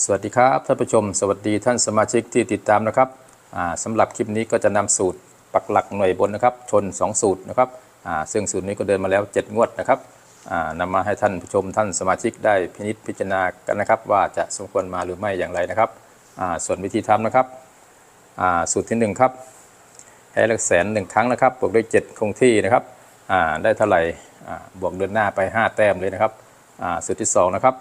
สวัสดีครับท่านผู้ชม สวัสดีท่านสมาชิกที่ติดตามนะครับอ่าสำหรับคลิปนี้ก็จะนำสูตรปักหลักหน่วยบนนะครับ ชน 2 สูตรนะครับซึ่งสูตรนี้ก็เดินมาแล้ว 7 งวดนะครับอ่านำมาให้ท่านผู้ชมท่านสมาชิกได้พินิจพิจารณากันนะครับ ว่าจะสมควรมาหรือไม่อย่างไรนะครับส่วนวิธีทำนะครับสูตรที่ 1 ครับให้หลักแสนหนึ่งครั้งนะครับบวกด้วย 7 คงที่นะครับได้เท่าไหร่บวกเดินหน้าไป 5 แต้มเลยนะครับสูตรที่สองนะครับ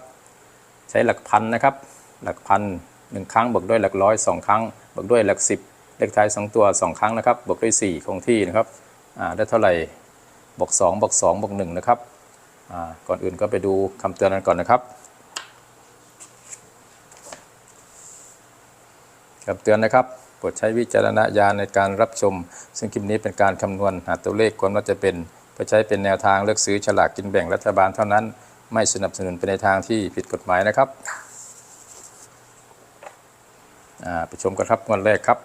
ใช้หลักพันนะครับ หลักพันหนึ่งครั้งบวกด้วยหลักร้อยสองครั้งบวกด้วยหลักสิบเลขท้ายสองตัวสองครั้งนะครับบวกด้วยสี่คงที่นะครับได้เท่าไหร่บวกสองบวกสองบวกหนึ่งนะครับก่อนอื่นก็ไปดูคำเตือนกันก่อนนะครับคำเตือนนะครับโปรดใช้วิจารณญาณในการรับชม ซึ่งคลิปนี้เป็นการคำนวณหาตัวเลขควรว่าจะเป็นเพื่อใช้เป็นแนวทางเลือกซื้อฉลากกินแบ่งรัฐบาลเท่านั้น ไม่สนับสนุนไปในทางที่ผิดกฎหมายนะครับ ไปชมกันครับงวดแรกครับ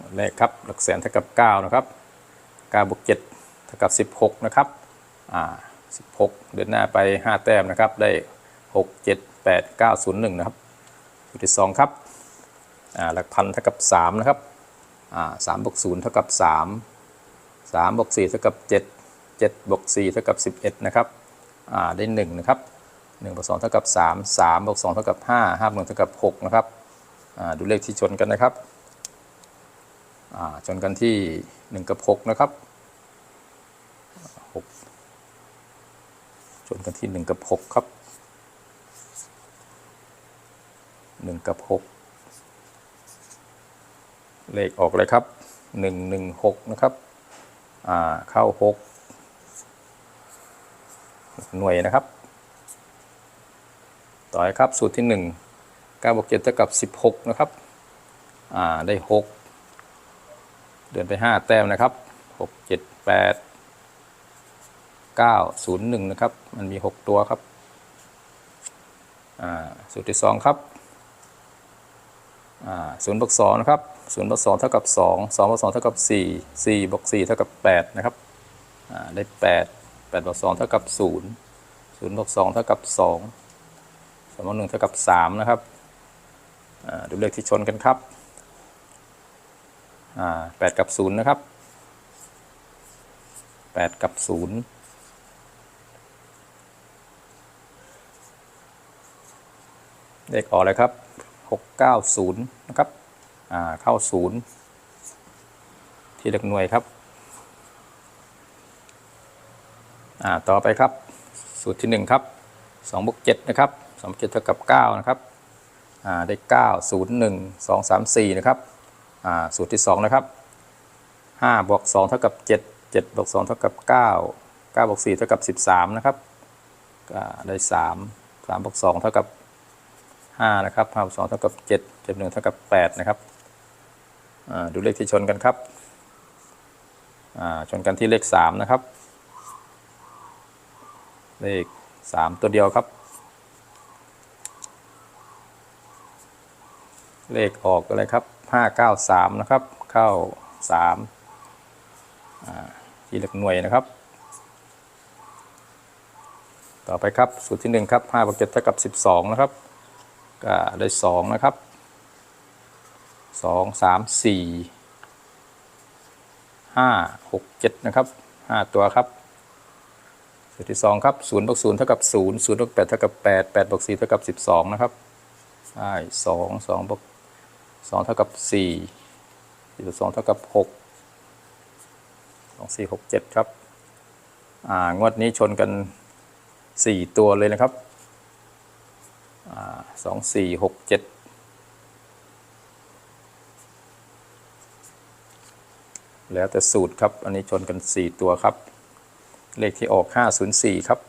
งวดแรกครับหลักแสนเท่ากับ 9 นะครับ9บวก7เท่ากับ 16 นะครับ16 เดินหน้าไป 5 แต้มนะครับ ได้ 6 7 8 9 0 1 นะครับสูตรที่2ครับหลักพันเท่ากับ 3 นะครับอ่า3บวก0เท่ากับ 3 3บวก4เท่ากับ 7 7บวก4เท่ากับ 11 นะครับได้ 1 นะครับ 1บวก2เท่ากับ 3 3บวก2เท่ากับ 5 5บวก1เท่ากับ6นะครับดูเลขที่ชนกันนะครับชนกันที่ 1 กับ 6 นะครับ 6 ชนกันที่ 1 กับ 6 ครับ 1 กับ 6 เลขออกเลยครับ 1 1 6 นะครับเข้า 6 หน่วยนะครับ ต่อไปครับสูตรที่ 1 9บวก7เท่ากับ 16 นะครับ อ่า ได้ 6 เดินไป 5 แต้มนะครับ 6 7 8 9 0 1 นะครับ มันมี 6 ตัวครับ อ่า สูตรที่ 2 ครับ อ่า0บวก2นะครับ0บวก2เท่ากับ 2 2บวก2เท่ากับ 4 4บวก4เท่ากับ 8 นะครับ อ่า ได้ 8 8บวก2เท่ากับ 0 0บวก2เท่ากับ 2 มหนึ่งเท่ากับสามนะครับดูเลขที่ชนกันครับแปดกับศูนย์นะครับแปดกับศูนย์เลขออกเลยครับหกเก้าศูนย์นะครับเข้าศูนย์ที่หลักหน่วยครับต่อไปครับสูตรที่หนึ่งครับสองบวกเจ็ดนะครับ สองเจ็ดเท่ากับ9นะครับอ่าได้9 0 1 2 3 4นะครับสูตรที่2นะครับ5บวก2เท่ากับ7 7บวก2เท่ากับ9 9บวก4เท่ากับ13นะครับได้3 3บวก2เท่ากับ5นะครับ5บวก2เท่ากับ7 7 1เท่ากับ8นะครับดูเลขที่ชนกันครับชนกันที่เลข3นะครับ เลข3ตัวเดียวครับ เลขออกอะไรครับ593นะครับเข้า3อ่าที่หลักหน่วยนะครับ ต่อไปครับสูตรที่1ครับ5บวก7เท่ากับ12นะครับก็ได้2นะครับ2 3 4 5 6 7นะครับ5ตัวครับสูตรที่2ครับ0บวก0เท่ากับ0 0บวก8เท่ากับ8 8บวก4เท่ากับ12นะครับได้2 2บวก สองเท่ากับสี่บวกสองเท่ากับหกสองสี่หกเจ็ดครับ อ่างวดนี้ชนกันสี่ตัวเลยนะครับ อ่าสองสี่หกเจ็ดแล้วแต่สูตรครับ อันนี้ชนกันสี่ตัวครับ เลขที่ออกห้าศูนย์สี่ครับ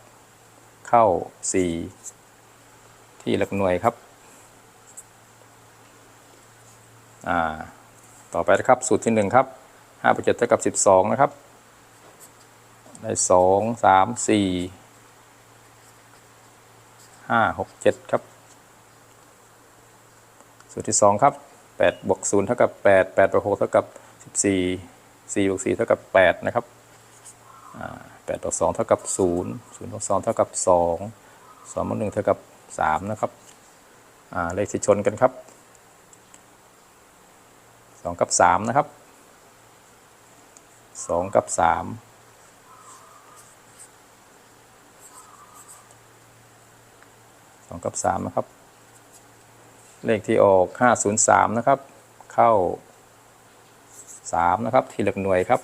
เข้าสี่ที่หลักหน่วยครับ อ่าต่อไปนะครับสูตรที่ 1 ครับ5บวก7เท่ากับ 12 นะครับ ได้ 2 3 4 5 6 7 ครับ สูตรที่ 2 ครับ8บวก0เท่ากับ 8 8บวก6เท่ากับ 14 4บวก4เท่ากับ 8 นะครับ8บวก2เท่ากับ 0 0บวก2เท่ากับ 2 2บวก1เท่ากับสามนะครับเลขที่ชนกันครับ สองกับสามนะครับสองกับสามสองกับสามนะครับ เลขที่ออกห้าศูนย์สามนะครับ เข้าสามนะครับ ที่หลักหน่วยครับ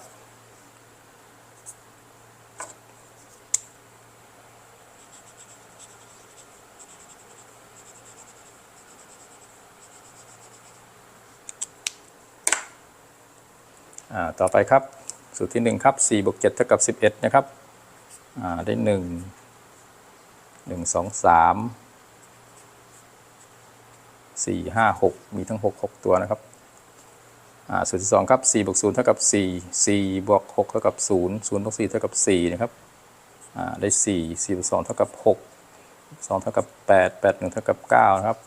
ต่อไปครับ สูตรที่ 1 ครับ4บวก7เท่ากับ 11 นะครับอ่าได้ 1 1 2 3 4 5 6 มีทั้ง 6 6 ตัวนะครับสูตรที่2ครับ4บวก0เท่ากับ 4 4บวก6เท่ากับ 0 0บวก4เท่ากับ 4 นะครับได้ 4 4บวก2เท่ากับ 6 2 เท่ากับ 8 8 1 เท่ากับ 9 นะครับ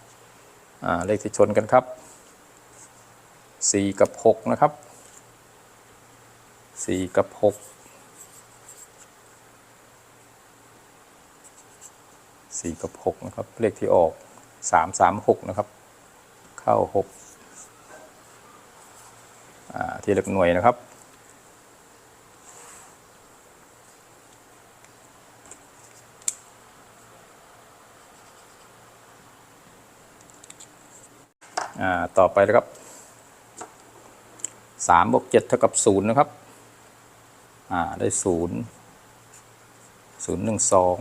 เลขที่ชนกันครับ 4 กับ 6 นะครับ สี่กับหกสี่กับหกนะครับ เลขที่ออกสามสามหกนะครับ เข้าหกที่หลักหน่วยนะครับต่อไปนะครับสามบวกเจ็ดเท่ากับศูนย์นะครับ อ่า ได้ศูนย์ศูนย์หนึ่งสอง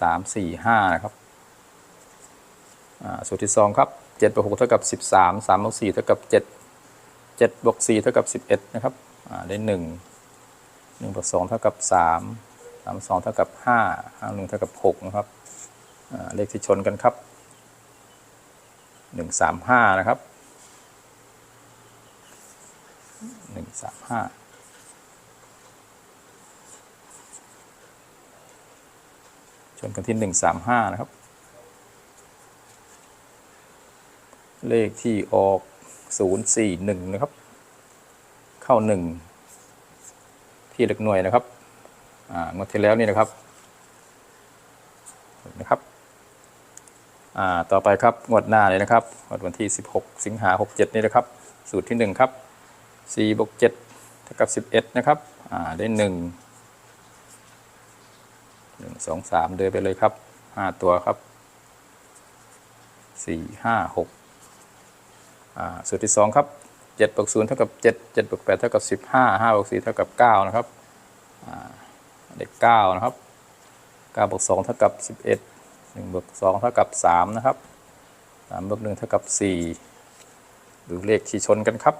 สามสี่ห้านะครับสูตรที่สองครับเจ็ดบวกหกเท่ากับสิบสามสามบวกสี่เท่ากับเจ็ดเจ็ดบวกสี่เท่ากับสิบเอ็ดนะครับได้หนึ่งหนึ่งบวกสองเท่ากับสามสามสองเท่ากับห้าห้าหนึ่งเท่ากับหกนะครับเลขที่ชนกันครับหนึ่งสามห้านะครับหนึ่งสามห้า นกันที่หนึ่งสามห้านะครับ เลขที่ออกศูนย์สี่หนึ่งนะครับ เข้าหนึ่งที่หลักหน่วยนะครับอ่างวดที่แล้วนี่นะครับนะครับอ่าต่อไปครับงวดหน้าเลยนะครับงวดวันที่ 16 สิงหา67 นี่นะครับ สูตรที่ 1 ครับ4บวก7เท่ากับ 11 นะครับอ่าได้1หนึ่ง สองสามเดินไปเลยครับห้าตัวครับสี่ห้าหกอ่าสูตรที่สองครับเจ็ดบวกศูนย์เท่ากับเจ็ดเจ็ดบวกแปดเท่ากับสิบห้าห้าบวกสี่เท่ากับเก้านะครับอ่าเด็กเก้านะครับเก้าบวกสองเท่ากับสิบเอ็ดหนึ่งบวกสองเท่ากับสามนะครับสามบวกหนึ่งเท่ากับสี่ดูเลขที่ชนกันครับ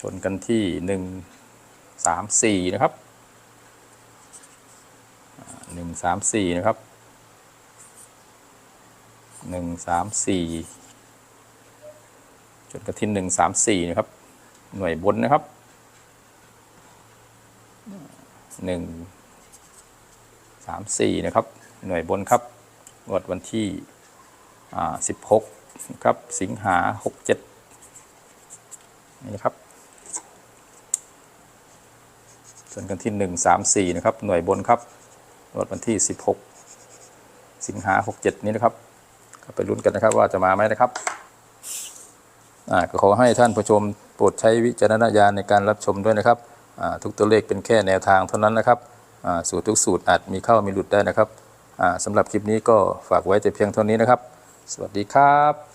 ชนกันที่หนึ่งสามสี่นะครับ หนึ่งสามสี่นะครับหนึ่งสามสี่จนกระทินหนึ่งสามสี่นะครับ หน่วยบนนะครับหนึ่งสามสี่นะครับ หน่วยบนครับงวดวันที่สิบหกครับสิงหาหกเจ็ดนี่นะครับส่วนกันที่หนึ่งสามสี่นะครับ หน่วยบนครับ งวดวันที่ 16 สิงหา 67 นี้นะครับก็ไปลุ้นกันนะครับว่าจะมาไหมนะครับอ่าก็ขอให้ท่านผู้ชมโปรดใช้วิจารณญาณในการรับชมด้วยนะครับอ่าทุกตัวเลขเป็นแค่แนวทางเท่านั้นนะครับอ่าสูตรทุกสูตรอาจมีเข้ามีหลุดได้นะครับอ่าสำหรับคลิปนี้ก็ฝากไว้แต่เพียงเท่านี้นะครับ สวัสดีครับ